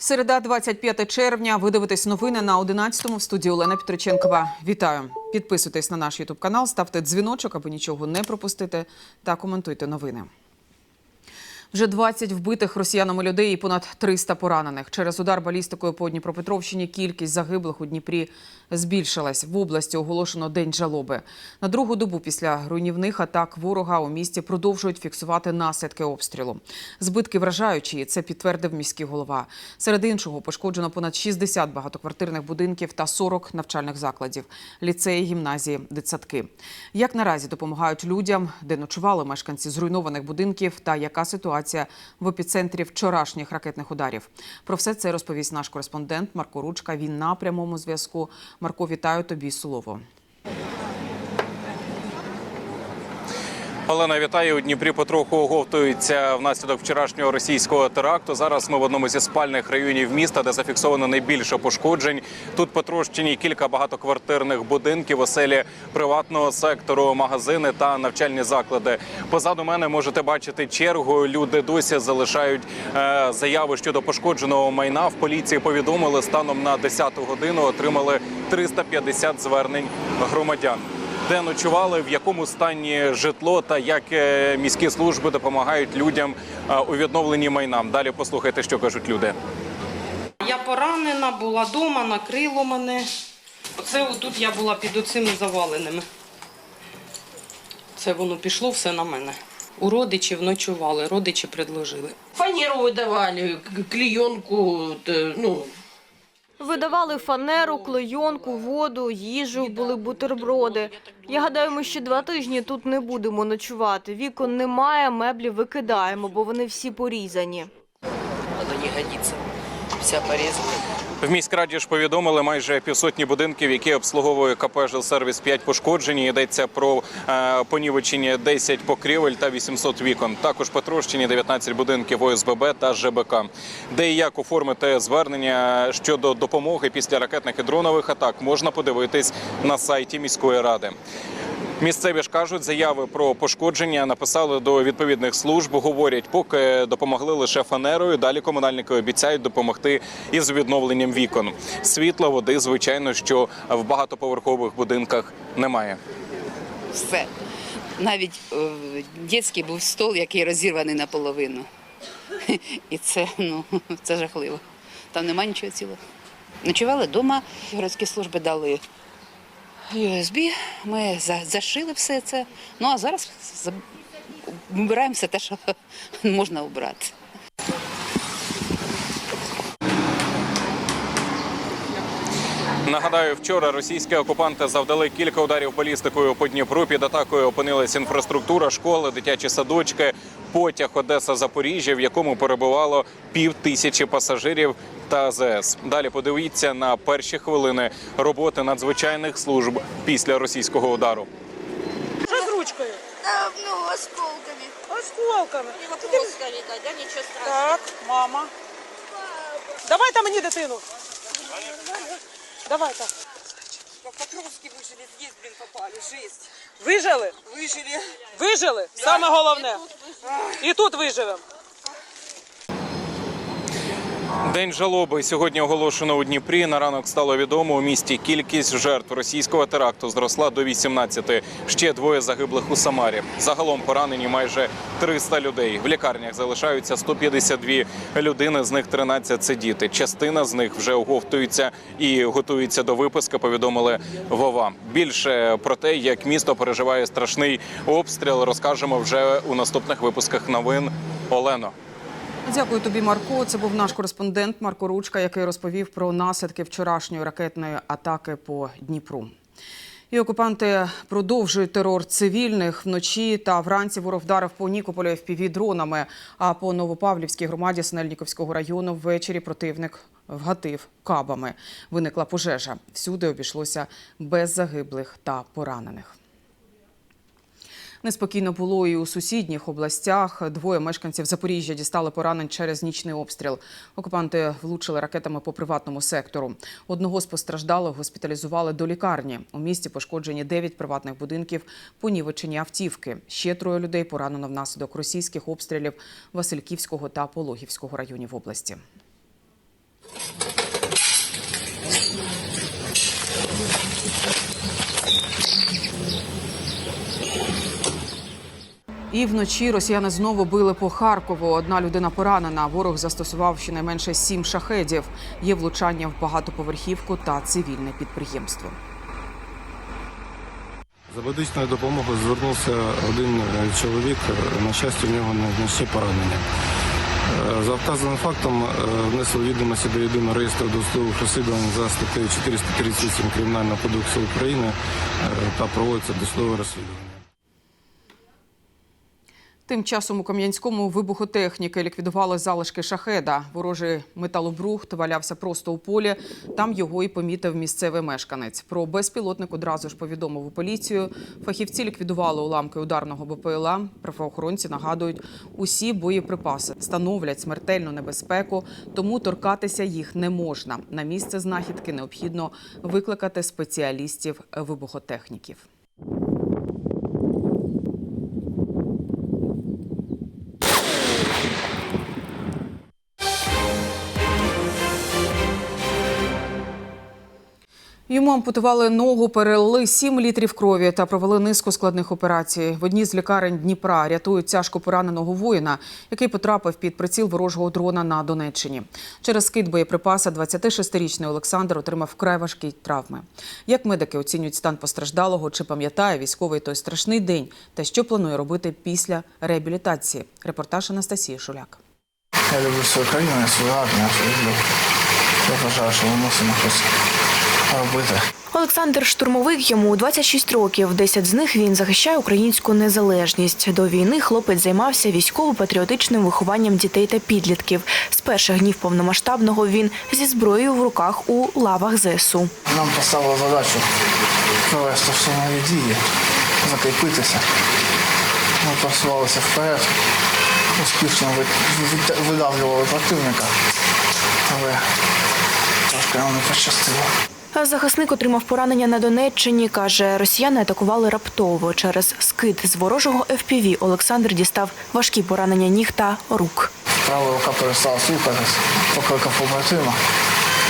Середа, 25 червня. Ви дивитесь новини на 11-му в студії Олена Петриченкова. Вітаю! Підписуйтесь на наш Ютуб канал, ставте дзвіночок, аби нічого не пропустити, та коментуйте новини. Вже 20 вбитих росіянами людей і понад 300 поранених. Через удар балістикою по Дніпропетровщині кількість загиблих у Дніпрі збільшилась. В області оголошено день жалоби. На другу добу після руйнівних атак ворога у місті продовжують фіксувати наслідки обстрілу. Збитки вражаючі. Це підтвердив міський голова. Серед іншого пошкоджено понад 60 багатоквартирних будинків та 40 навчальних закладів, ліцеї, гімназії, дитсадки. Як наразі допомагають людям, де ночували мешканці зруйнованих будинків, та яка ситуація в епіцентрі вчорашніх ракетних ударів? Про все це розповість наш кореспондент Марко Ручка. Він на прямому зв'язку. Марко, вітаю тобі слово. Олена, вітаю. У Дніпрі потроху оговтується внаслідок вчорашнього російського теракту. Зараз ми в одному зі спальних районів міста, де зафіксовано найбільше пошкоджень. Тут потрощені кілька багатоквартирних будинків, оселі приватного сектору, магазини та навчальні заклади. Позаду мене можете бачити чергу. Люди досі залишають е, заяви щодо пошкодженого майна. В поліції повідомили станом на 10 годину отримали 350 звернень громадян де ночували, в якому стані житло та як е, міські служби допомагають людям е, у відновленні майна. Далі послухайте, що кажуть люди. Я поранена, була вдома, накрило мене. Оце отут я була під оцими заваленими. Це воно пішло все на мене. У родичів ночували, родичі предложили. Фанеру выдавали, к- клеенку, т- ну, Видавали фанеру, клейонку, воду, їжу, були бутерброди. Я гадаю, ми ще два тижні тут не будемо ночувати. Вікон немає, меблі викидаємо, бо вони всі порізані. оно не годиться, Вся порезана. В міськраді ж повідомили майже півсотні будинків, які обслуговує КП «Жилсервіс» 5 пошкоджені. Йдеться про е, понівечення 10 покрівель та 800 вікон. Також потрощені 19 будинків ОСББ та ЖБК. Де і як оформити звернення щодо допомоги після ракетних і дронових атак, можна подивитись на сайті міської ради. Місцеві ж кажуть, заяви про пошкодження написали до відповідних служб. Говорять, поки допомогли лише фанерою. Далі комунальники обіцяють допомогти із відновленням вікон. Світла, води, звичайно, що в багатоповерхових будинках немає. все. Навіть е, дитячий був стол, який розірваний наполовину. І це, ну, це жахливо. Там нема нічого цілого. Ночували вдома, городські служби дали USB, ми за- зашили все це. Ну а зараз за- вибираємо все те, що можна обрати. Нагадаю, вчора російські окупанти завдали кілька ударів балістикою по Дніпру. Під атакою опинилась інфраструктура, школи, дитячі садочки, потяг Одеса Запоріжжя, в якому перебувало пів тисячі пасажирів та АЗС. Далі подивіться на перші хвилини роботи надзвичайних служб після російського удару. Что с ручкой? Да, ну, осколками. Осколками. Его плоско видать, да, ничего страшного. Так, мама. Давай там мені дитину. Давай так. Покровські вижили, здесь, блін, попали. Жесть. Вижили? Вижили. Вижили? Саме головне. І тут виживемо. День жалоби сьогодні оголошено у Дніпрі. На ранок стало відомо у місті кількість жертв російського теракту зросла до 18. Ще двоє загиблих у Самарі. Загалом поранені майже 300 людей. В лікарнях залишаються 152 людини. З них 13 – це діти. Частина з них вже оговтуються і готуються до виписки. Повідомили Вова. Більше про те, як місто переживає страшний обстріл, розкажемо вже у наступних випусках новин. Олено. Дякую тобі, Марко. Це був наш кореспондент Марко Ручка, який розповів про наслідки вчорашньої ракетної атаки по Дніпру. І окупанти продовжують терор цивільних вночі та вранці ворог вдарив по Нікополю fpv дронами. А по Новопавлівській громаді Синельніковського району ввечері противник вгатив кабами. Виникла пожежа. Всюди обійшлося без загиблих та поранених. Неспокійно було і у сусідніх областях. Двоє мешканців Запоріжжя дістали поранень через нічний обстріл. Окупанти влучили ракетами по приватному сектору. Одного з постраждалих госпіталізували до лікарні. У місті пошкоджені 9 приватних будинків, понівечені автівки. Ще троє людей поранено внаслідок російських обстрілів Васильківського та Пологівського районів області. Thank you. І вночі росіяни знову били по Харкову. Одна людина поранена. Ворог застосував щонайменше сім шахедів. Є влучання в багатоповерхівку та цивільне підприємство. За медичною допомогою звернувся один е, чоловік. На щастя, в нього не значні поранення. Е, За вказаним фактом е, внесли відомості до єдиного реєстру досудових розслідувань за статтею 438 Кримінального кодексу України та проводиться досудове розслідування. Тим часом у Кам'янському вибухотехніки ліквідували залишки шахеда. Ворожий металобрухт валявся просто у полі. Там його і помітив місцевий мешканець. Про безпілотник одразу ж повідомив у поліцію. Фахівці ліквідували уламки ударного БПЛА. Правоохоронці нагадують, усі боєприпаси становлять смертельну небезпеку, тому торкатися їх не можна. На місце знахідки необхідно викликати спеціалістів вибухотехніків. Йому ампутували ногу, перелили 7 літрів крові та провели низку складних операцій. В одній з лікарень Дніпра рятують тяжко пораненого воїна, який потрапив під приціл ворожого дрона на Донеччині. Через скид боєприпаса 26-річний Олександр отримав вкрай важкі травми. Як медики оцінюють стан постраждалого, чи пам'ятає військовий той страшний день та що планує робити після реабілітації? Репортаж Анастасії Шуляк. Я люблю свою країну, я свою армію, я люблю. Я вважаю, що ми мусимо щось робити. Олександр штурмовик йому 26 років. 10 з них він захищає українську незалежність. До війни хлопець займався військово-патріотичним вихованням дітей та підлітків. З перших днів повномасштабного він зі зброєю в руках у лавах ЗСУ. Нам поставили задачу провести всі нові дії, закріпитися. Ми просувалися вперед, успішно видавлювали противника, але трошки нам не пощастило. Захисник отримав поранення на Донеччині. Каже, росіяни атакували раптово. Через скид з ворожого ФПВ Олександр дістав важкі поранення ніг та рук. Права рука перестала слухатись, покликав побратима,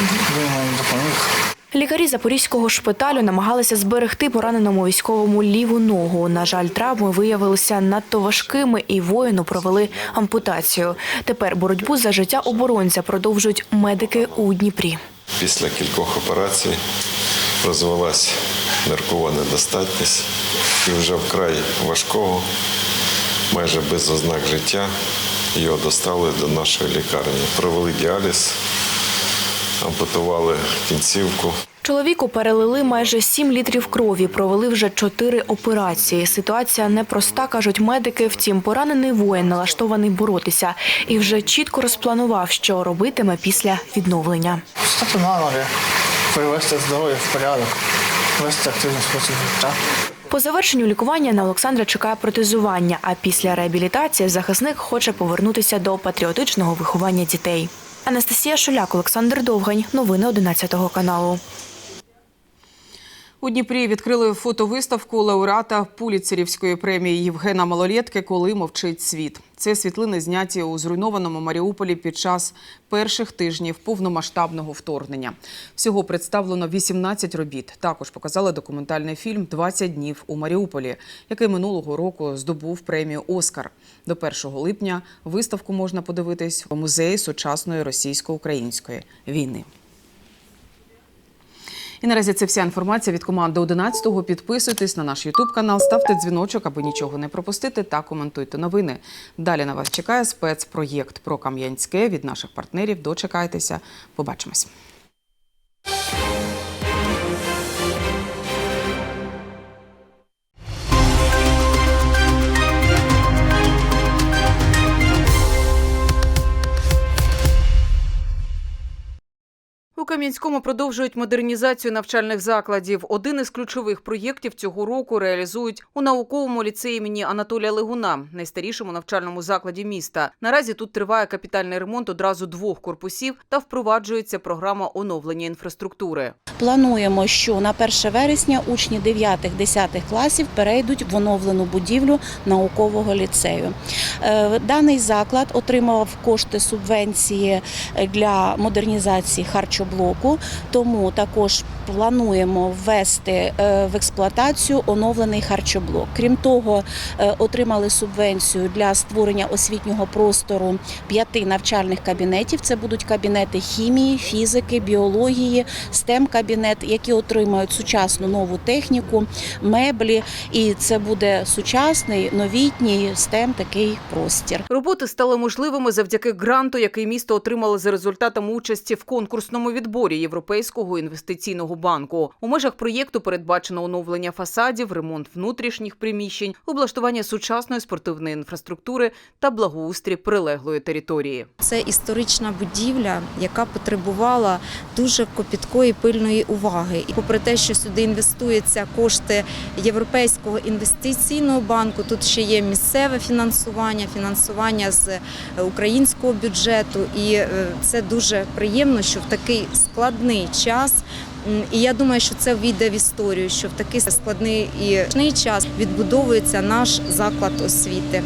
він мені допоміг. Лікарі запорізького шпиталю намагалися зберегти пораненому військовому ліву ногу. На жаль, травми виявилися надто важкими, і воїну провели ампутацію. Тепер боротьбу за життя оборонця продовжують медики у Дніпрі. Після кількох операцій розвелась ниркова недостатність і вже вкрай важкого, майже без ознак життя, його достали до нашої лікарні. Провели діаліз, ампутували кінцівку. Чоловіку перелили майже 7 літрів крові, провели вже 4 операції. Ситуація непроста, кажуть медики. Втім, поранений воїн налаштований боротися і вже чітко розпланував, що робитиме після відновлення. Ноги, привести здоров'я в порядок, вести активний спосіб життя. По завершенню лікування на Олександра чекає протезування, а після реабілітації захисник хоче повернутися до патріотичного виховання дітей. Анастасія Шуляк, Олександр Довгань. Новини 11 каналу. У Дніпрі відкрили фотовиставку лауреата Пуліцерівської премії Євгена Малолєтки Коли мовчить світ. Це світлини зняті у зруйнованому Маріуполі під час перших тижнів повномасштабного вторгнення. Всього представлено 18 робіт. Також показали документальний фільм «20 днів у Маріуполі, який минулого року здобув премію Оскар. До 1 липня виставку можна подивитись у музеї сучасної російсько-української війни. І наразі це вся інформація від команди 11-го. Підписуйтесь на наш Ютуб канал, ставте дзвіночок, аби нічого не пропустити, та коментуйте новини. Далі на вас чекає спецпроєкт про Кам'янське від наших партнерів. Дочекайтеся. Побачимось. Кам'янському продовжують модернізацію навчальних закладів. Один із ключових проєктів цього року реалізують у науковому ліцеї імені Анатолія Легуна, найстарішому навчальному закладі міста. Наразі тут триває капітальний ремонт одразу двох корпусів та впроваджується програма оновлення інфраструктури. Плануємо, що на 1 вересня учні 9-10 класів перейдуть в оновлену будівлю наукового ліцею. Е, Даний заклад отримав кошти субвенції для модернізації харчоблоку харчоблоку, тому також плануємо ввести е, в експлуатацію оновлений харчоблок. Крім того, е, отримали субвенцію для створення освітнього простору п'яти навчальних кабінетів. Це будуть кабінети хімії, фізики, біології, stem кабінет які отримають сучасну нову техніку, меблі, і це буде сучасний новітній STEM такий простір. Роботи стали можливими завдяки гранту, який місто отримало за результатами участі в конкурсному відборі Європейського інвестиційного банку. У межах проєкту передбачено оновлення фасадів, ремонт внутрішніх приміщень, облаштування сучасної спортивної інфраструктури та благоустрій прилеглої території. Це історична будівля, яка потребувала дуже копіткої пильної уваги. І попри те, що сюди інвестуються кошти Європейського інвестиційного банку, тут ще є місцеве фінансування, фінансування з е, українського бюджету. І е, це дуже приємно, що в такий складний час. І я думаю, що це війде в історію, що в такий складний і час відбудовується наш заклад освіти.